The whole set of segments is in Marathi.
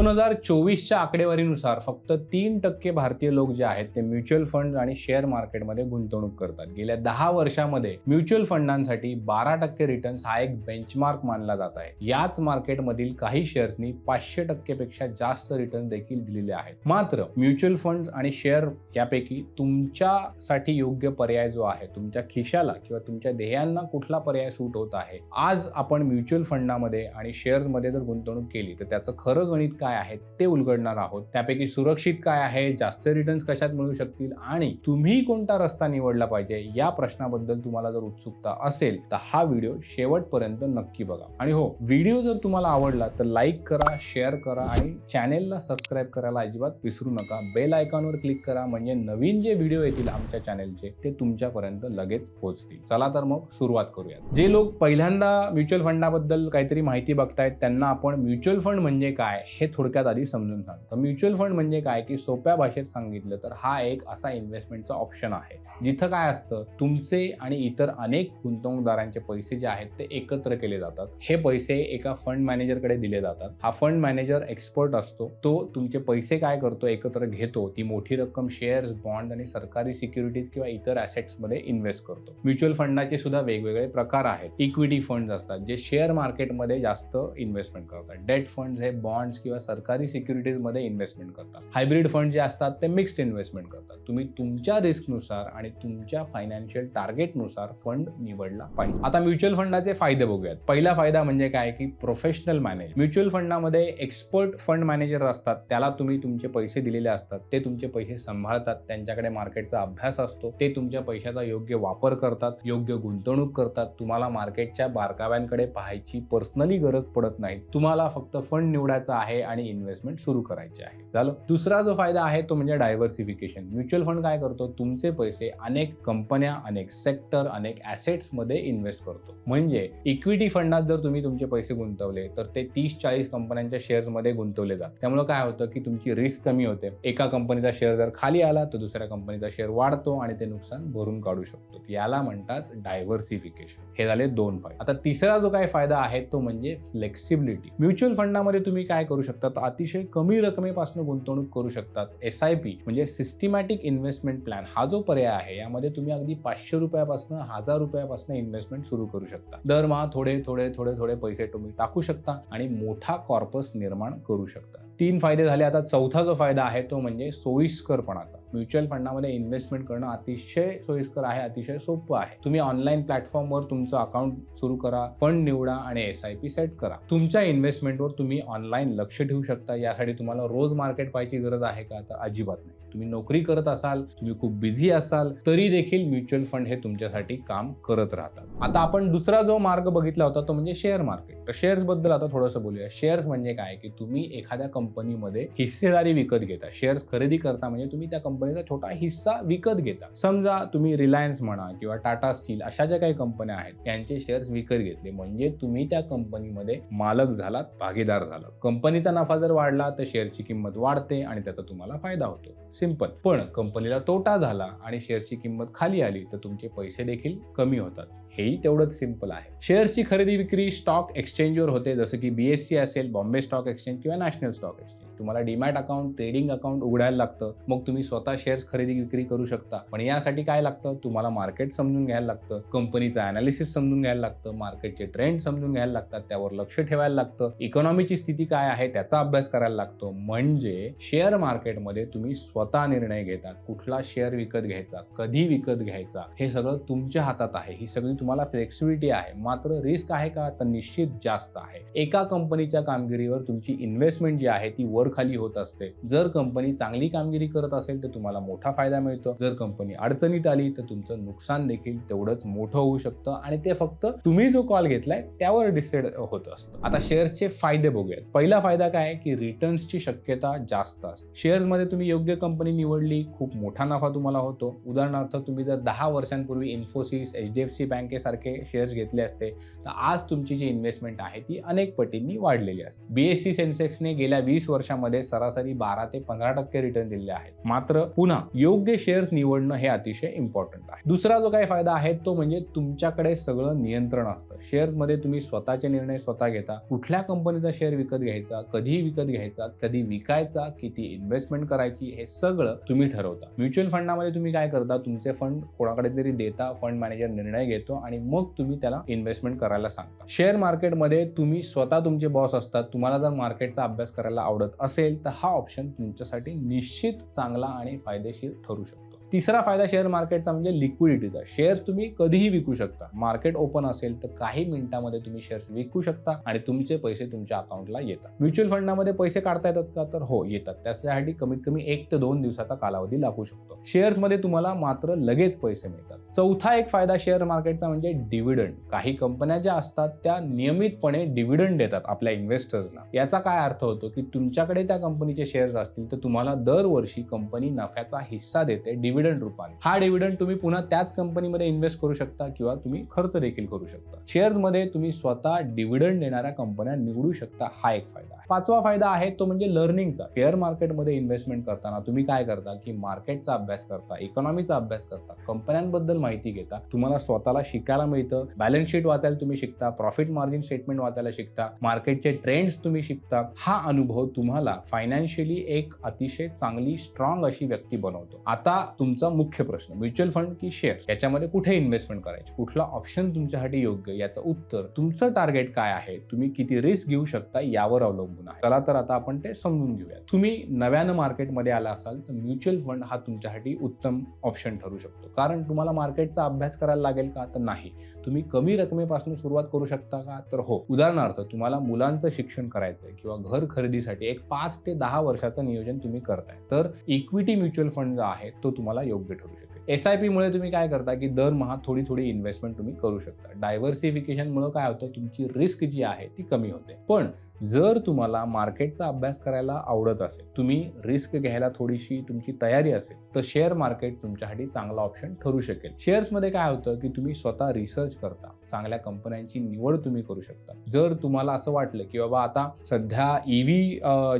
दोन हजार चोवीसच्या आकडेवारीनुसार फक्त तीन टक्के भारतीय लोक जे आहेत ते म्युच्युअल फंड आणि शेअर मार्केटमध्ये गुंतवणूक करतात. गेल्या दहा वर्षामध्ये म्युच्युअल फंडांसाठी बारा टक्के रिटर्न्स हा एक बेंचमार्क मानला जात आहे. याच मार्केटमधील काही शेअर्सनी पाचशे टक्केपेक्षा जास्त रिटर्न देखील दिलेले आहेत. मात्र म्युच्युअल फंड आणि शेअर यापैकी तुमच्यासाठी योग्य पर्याय जो आहे तुमच्या खिशाला किंवा तुमच्या ध्येयांना कुठला पर्याय सूट होत आहे आज आपण म्युच्युअल फंडामध्ये आणि शेअर्समध्ये जर गुंतवणूक केली तर त्याचं खरं गणित काय काय आहेत ते उलगडणार आहोत. त्यापैकी सुरक्षित काय आहे जास्त रिटर्न्स कशात मिळू शकतील आणि तुम्ही कोणता रस्ता निवडला पाहिजे या प्रश्नाबद्दल तुम्हाला जर उत्सुकता असेल तर हा व्हिडिओ शेवटपर्यंत नक्की बघा. आणि हो व्हिडिओ जर तुम्हाला आवडला तर लाईक करा शेअर करा आणि चॅनेलला सबस्क्राईब करायला अजिबात विसरू नका. बेल आयकॉनवर क्लिक करा म्हणजे नवीन जे व्हिडिओ येतील आमच्या चॅनेलचे ते तुमच्यापर्यंत लगेच पोहोचतील. चला तर मग सुरुवात करूयात. जे लोक पहिल्यांदा म्युच्युअल फंडाबद्दल काहीतरी माहिती बघतायत त्यांना आपण म्युच्युअल फंड म्हणजे काय हे थोडक्यात आधी समजून सांगतो. म्युच्युअल फंड म्हणजे काय? की सोप्या भाषेत सांगितलं तर हा एक असा इन्व्हेस्टमेंटचा ऑप्शन आहे. जिथं काय असतं? तुमचे आणि इतर अनेक गुंतवणूकदारांचे पैसे जे आहेत ते एकत्र केले जातात. हे पैसे एका फंड मॅनेजरकडे दिले जातात. हा फंड मॅनेजर एक्सपर्ट असतो. तो तुमचे पैसे काय करतो? एकत्र घेतो. ती मोठी रक्कम शेअर्स बॉन्ड आणि सरकारी सिक्युरिटीज किंवा इतरमध्ये इन्व्हेस्ट करतो. म्युच्युअल फंडाचे सुद्धा वेगवेगळे प्रकार आहेत. इक्विटी फंड असतात जे शेअर मार्केटमध्ये जास्त इन्व्हेस्टमेंट करतात. डेट फंड हे बॉन्ड्स किंवा सरकारी सिक्युरिटीजमध्ये इन्व्हेस्टमेंट करतात. हायब्रिड फंड जे असतात ते मिक्स्ड इन्व्हेस्टमेंट करतात. तुम्ही तुमच्या रिस्कनुसार आणि तुमच्या फायनान्शियल टार्गेटनुसार फंड निवडला पाहिजे. आता म्युच्युअल फंडाचे फायदे बघूयात. पहिला फायदा म्हणजे काय? की प्रोफेशनल मॅनेज म्युच्युअल फंडामध्ये एक्सपर्ट फंड मॅनेजर असतात. त्याला तुम्ही तुमचे पैसे दिलेले असतात. ते तुमचे पैसे सांभाळतात. त्यांच्याकडे मार्केटचा अभ्यास असतो. ते तुमच्या पैशाचा योग्य वापर करतात. योग्य गुंतवणूक करतात. तुम्हाला मार्केटच्या बारकाव्यांकडे पाहायची पर्सनली गरज पडत नाही. तुम्हाला फक्त फंड निवडायचा आहे आणि इन्व्हेस्टमेंट सुरू करायचे आहे. झालं? दुसरा जो फायदा आहे तो म्हणजे डायव्हर्सिफिकेशन म्युच्युअल फंड काय करतो? तुमचे पैसे अनेक कंपन्या अनेक सेक्टर अनेकमध्ये इन्व्हेस्ट करतो. म्हणजे इक्विटी फंडात जर तुम्ही तुमचे पैसे गुंतवले तर ते तीस चाळीस कंपन्यांच्या शेअर्समध्ये गुंतवले जातात. त्यामुळे काय होतं की तुमची रिस्क कमी होते. एका कंपनीचा शेअर जर खाली आला तर दुसऱ्या कंपनीचा शेअर वाढतो आणि ते नुकसान भरून काढू शकतो. याला म्हणतात डायव्हर्सिफिकेशन हे झाले दोन फायदे. आता तिसरा जो काय फायदा आहे तो म्हणजे फ्लेक्सिबिलिटी म्युच्युअल फंडामध्ये तुम्ही काय करू शकता? शकतात अतिशय कमी रकमेपासून गुंतवणूक करू शकतात. एस आय पी म्हणजे सिस्टमॅटिक इन्व्हेस्टमेंट प्लॅन हा जो पर्याय आहे यामध्ये तुम्ही अगदी पाचशे रुपयापासून हजार रुपयापासून इन्व्हेस्टमेंट सुरू करू शकता. दरमहा थोडे थोडे थोडे थोडे पैसे तुम्ही टाकू शकता आणि मोठा कॉर्पस निर्माण करू शकता. तीन फायदे झाले. आता चौथा जो फायदा आहे तो म्हणजे सोयीस्करपणाचा. म्युच्युअल फंडामध्ये इन्व्हेस्टमेंट करणं अतिशय सोयीस्कर आहे अतिशय सोपं आहे. तुम्ही ऑनलाईन प्लॅटफॉर्मवर तुमचं अकाउंट सुरू करा फंड निवडा आणि एस आय पी सेट करा. तुमच्या इन्व्हेस्टमेंटवर तुम्ही ऑनलाईन लक्ष ठेवू शकता. यासाठी तुम्हाला रोज मार्केट पाहायची गरज आहे का? तर अजिबात नाही. तुम्ही नोकरी करत असाल तुम्ही खूप बिझी असाल तरी देखील म्युच्युअल फंड हे तुमच्यासाठी काम करत राहतात. आता आपण दुसरा जो मार्ग बघितला होता तो म्हणजे शेअर मार्केट तर शेअर्सबद्दल आता थोडंसं बोलूया. शेअर्स म्हणजे काय? की तुम्ही एखाद्या कंपनीमध्ये हिस्सेदारी विकत घेता. शेअर्स खरेदी करता म्हणजे तुम्ही त्या कंपनीचा छोटा हिस्सा विकत घेता. समजा तुम्ही रिलायन्स म्हणा किंवा टाटा स्टील अशा ज्या काही कंपन्या आहेत त्यांचे शेअर्स विकत घेतले. म्हणजे तुम्ही त्या कंपनीमध्ये मालक झालात भागीदार झालात. कंपनीचा नफा जर वाढला तर शेअरची किंमत वाढते आणि त्याचा तुम्हाला फायदा होतो. सिंपल. पण कंपनीला तोटा झाला आणि शेअरची किंमत खाली आली तर तुमचे पैसे देखील कमी होतात. हेही तेवढंच सिंपल आहे. शेअर्सची खरेदी विक्री स्टॉक एक्सचेंजवर होते जसं की बीएससी असेल बॉम्बे स्टॉक एक्सचेंज किंवा नॅशनल स्टॉक एक्सचेंज. तुम्हाला डीमॅट अकाउंट ट्रेडिंग अकाउंट उघडायला लागतं. मग तुम्ही स्वतः शेअर्स खरेदी विक्री करू शकता. पण यासाठी काय लागतं? तुम्हाला मार्केट समजून घ्यायला लागतं. कंपनीचं अनालिसिस समजून घ्यायला लागतं. मार्केटचे ट्रेंड समजून घ्यायला लागतात. त्यावर लक्ष ठेवायला लागतं. इकॉनॉमीची स्थिती काय आहे? त्याचा अभ्यास करायला लागतो. म्हणजे शेअर मार्केटमध्ये तुम्ही स्वतः निर्णय घेता कुठला शेअर विकत घ्यायचा? कधी विकत घ्यायचा? हे सगळं तुमच्या हातात आहे. ही सगळी तुम्हाला फ्लेक्सिबिलिटी आहे. मात्र रिस्क आहे का? तर निश्चित जास्त आहे. एका कंपनीच्या कामगिरीवर तुमची इन्व्हेस्टमेंट जी आहे ती वर खाली होत असते. जर कंपनी चांगली कामगिरी करत असेल तर तुम्हाला मोठा फायदा मिळतो. जर कंपनी अडचणीत आली तर तुमचं नुकसान देखील तेवढंच मोठं होऊ शकतं. आणि ते फक्त तुम्ही जो कॉल घेतलाय त्यावर डिसाईड होत असतं. आता शेअर्सचे फायदे बघूयात. पहिला फायदा काय आहे? की रिटर्न्सची शक्यता जास्त असते. शेअर्समध्ये तुम्ही योग्य कंपनी निवडली खूप मोठा नफा तुम्हाला होतो. उदाहरणार्थ तुम्ही जर दहा वर्षांपूर्वी Infosys H D F C बँकेसारखे shares घेतले असते तर आज तुमची जी इन्व्हेस्टमेंट आहे ती अनेक पटींनी वाढलेली असते. बीएससी सेन्सेक्सने गेल्या वीस वर्षामध्ये वर्षामध्ये सरासरी बारा ते पंधरा टक्के रिटर्न दिले आहेत. मात्र पुन्हा योग्य शेअर्स निवडणं हे अतिशय इम्पॉर्टंट आहे. दुसरा जो काही फायदा आहे तो म्हणजे तुमच्याकडे सगळं नियंत्रण असतं. शेअर्समध्ये तुम्ही स्वतःचे निर्णय स्वतः घेता. कुठल्या कंपनीचा शेअर विकत घ्यायचा कधी विकत घ्यायचा कधी विकायचा किती इन्व्हेस्टमेंट करायची हे सगळं तुम्ही ठरवता. म्युच्युअल फंडामध्ये तुम्ही काय करता तुमचे फंड कोणाकडे तरी देता फंड मॅनेजर निर्णय घेतो आणि मग तुम्ही त्याला इन्व्हेस्टमेंट करायला सांगता. शेअर मार्केटमध्ये तुम्ही स्वतः तुमचे बॉस असतात. तुम्हाला जर मार्केटचा अभ्यास करायला आवडत असेल तर हा ऑप्शन तुमच्यासाठी निश्चित चांगला आणि फायदेशीर ठरू शकतो. तिसरा फायदा शेअर मार्केटचा म्हणजे लिक्विडिटीचा शेअर्स तुम्ही कधीही विकू शकता. मार्केट ओपन असेल तर काही मिनिटांमध्ये तुम्ही शेअर्स विकू शकता आणि तुमचे पैसे तुमच्या अकाउंटला येतात. म्युच्युअल फंडामध्ये पैसे काढता येतात का? तर हो येतात. त्यासाठी कमीत कमी एक ते दोन दिवसाचा कालावधी लागू शकतो. शेअर्समध्ये तुम्हाला मात्र लगेच पैसे मिळतात. चौथा एक फायदा शेअर मार्केटचा म्हणजे डिव्हिडंड काही कंपन्या ज्या असतात त्या नियमितपणे डिव्हिडंड देतात आपल्या इन्व्हेस्टर्सना याचा काय अर्थ होतो की तुमच्याकडे त्या कंपनीचे शेअर्स असतील तर तुम्हाला दरवर्षी कंपनी नफ्याचा हिस्सा देते डिव्हिडंड रूपाने. हा डिव्हिडंड तुम्ही पुन्हा त्याच कंपनीमध्ये इन्व्हेस्ट करू शकता किंवा तुम्ही खर्च देखील करू शकता. शेअर्समध्ये तुम्ही स्वतः डिव्हिडंड देणाऱ्या कंपन्या निवडू शकता. हा एक फायदा आहे. पाचवा फायदा आहे तो म्हणजे लर्निंगचा शेअर मार्केटमध्ये इन्व्हेस्टमेंट करताना तुम्ही काय करता की मार्केटचा अभ्यास करता इकॉनॉमीचा अभ्यास करता. कंपन्यांबद्दल माहिती घेता. तुम्हाला स्वतःला शिकायला मिळतं. बॅलन्स शीट वाचायला तुम्ही शिकता. प्रॉफिट मार्जिन स्टेटमेंट वाचायला शिकता. मार्केटचे ट्रेंड्स तुम्ही शिकता. हा अनुभव तुम्हाला फायनान्शियली एक अतिशय चांगली स्ट्रॉंग अशी व्यक्ती बनवतो. आता तुमचा मुख्य प्रश्न म्युच्युअल फंड की शेअर याच्यामध्ये कुठे इन्व्हेस्टमेंट करायची? कुठला ऑप्शन तुमच्यासाठी योग्य? याचं उत्तर तुमचं टार्गेट काय आहे? तुम्ही किती रिस्क घेऊ शकता यावर अवलंबून आहे. चला तर आता आपण ते समजून घेऊया. तुम्ही नव्यानं मार्केटमध्ये आला असाल तर म्युच्युअल फंड हा तुमच्यासाठी उत्तम ऑप्शन ठरू शकतो. कारण तुम्हाला मार्केटचा अभ्यास करायला लागेल का? तर नाही. तुम्ही कमी रकमेपासून सुरुवात करू शकता का? तर हो. उदाहरणार्थ तुम्हाला मुलांचं शिक्षण करायचंय किंवा घर खरेदीसाठी एक पाच ते दहा वर्षाचं नियोजन तुम्ही करताय. तर इक्विटी म्युच्युअल फंड जो आहे तो तुम्हाला योग्य ठरू शकेल. एस आय पीमुळे तुम्ही काय करता की दरमहा थोडी थोडी इन्व्हेस्टमेंट तुम्ही करू शकता. डायव्हर्सिफिकेशनमुळे काय होतं तुमची रिस्क जी आहे ती कमी होते. पण जर तुम्हाला मार्केटचा अभ्यास करायला आवडत असेल तुम्ही रिस्क घ्यायला थोडीशी तुमची तयारी असेल तर शेअर मार्केट तुमच्यासाठी चांगला ऑप्शन ठरू शकेल. शेअर्समध्ये काय होतं की तुम्ही स्वतः रिसर्च करता चांगल्या कंपन्यांची निवड तुम्ही करू शकता. जर तुम्हाला असं वाटलं की बाबा आता सध्या ईव्ही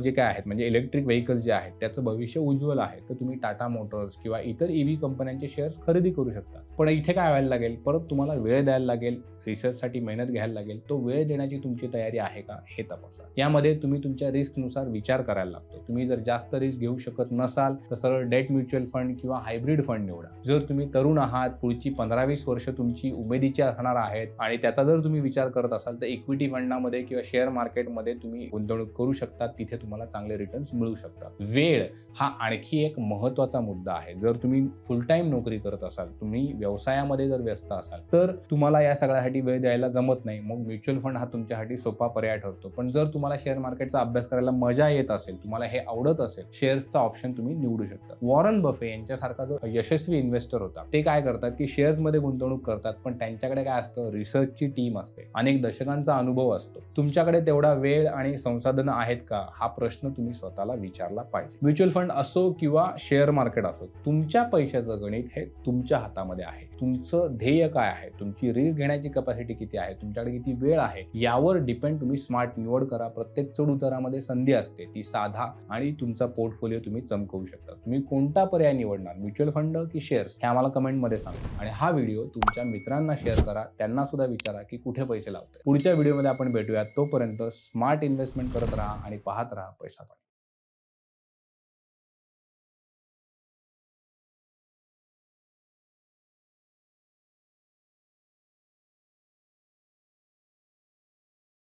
जे काय आहेत म्हणजे इलेक्ट्रिक व्हेकल जे आहेत त्याचं भविष्य उज्ज्वल आहे तर तुम्ही टाटा मोटर्स किंवा इतर ईव्ही कंपन्यांचे शेअर्स खरेदी करू शकता. पण इथे काय व्हायला लागेल? परत तुम्हाला वेळ द्यायला लागेल. रिसर्चसाठी मेहनत घ्यायला लागेल तो वेळ देण्याची तुमची तयारी आहे का हे तपासा. यामध्ये तुम्ही तुमच्या रिस्कनुसार विचार करायला लागतो. तुम्ही जर जास्त रिस्क घेऊ शकत नसाल तर सरळ डेट म्युच्युअल फंड किंवा हायब्रिड फंड निवडा. जर तुम्ही तरुण आहात पुढची पंधरा वीस वर्ष तुमची उमेदीची असणार आहेत आणि त्याचा जर तुम्ही विचार करत असाल तर इक्विटी फंडामध्ये किंवा शेअर मार्केटमध्ये तुम्ही गुंतवणूक करू शकता तिथे तुम्हाला चांगले रिटर्न्स मिळू शकतात. वेळ हा आणखी एक महत्त्वाचा मुद्दा आहे. जर तुम्ही फुल टाइम नोकरी करत असाल तुम्ही व्यवसायामध्ये जर व्यस्त असाल तर तुम्हाला या सगळ्या त्यासाठी वेळ द्यायला जमत नाही. मग म्युच्युअल फंड हा तुमच्यासाठी सोपा पर्याय ठरतो. पण जर तुम्हाला शेअर मार्केटचा अभ्यास करायला मजा येत असेल तुम्हाला हे आवडत असेल शेअर्सचा ऑप्शन तुम्ही निवडू शकता. वॉरन बफे यांच्यासारखा जो यशस्वी इन्व्हेस्टर होता ते काय करतात की शेअर्समध्ये गुंतवणूक करतात पण त्यांच्याकडे काय असतं रिसर्चची टीम असते. अनेक दशकांचा अनुभव असतो. तुमच्याकडे तेवढा वेळ आणि संसाधनं आहेत का हा प्रश्न तुम्ही स्वतःला विचारला पाहिजे. म्युच्युअल फंड असो किंवा शेअर मार्केट असो तुमच्या पैशाचं गणित हे तुमच्या हातामध्ये आहे. तुमचं ध्येय काय आहे? तुमची रिस्क घेण्याची कपॅसिटी किती आहे? तुमच्याकडे किती वेळ आहे? यावर डिपेंड तुम्ही स्मार्ट निवड करा. प्रत्येक चढ उतारामध्ये संधी असते. ती साधा आणि तुमचा पोर्टफोलिओ तुम्ही चमकवू शकता. तुम्ही कोणता पर्याय निवडणार? म्युच्युअल फंड की शेअर्स हे आम्हाला कमेंटमध्ये सांगा. आणि हा व्हिडिओ तुमच्या मित्रांना शेअर करा. त्यांना सुद्धा विचारा की कुठे पैसे लावतात पुढच्या व्हिडिओमध्ये आपण भेटूयात. तोपर्यंत स्मार्ट इन्व्हेस्टमेंट करत राहा आणि पाहत राहा पैसा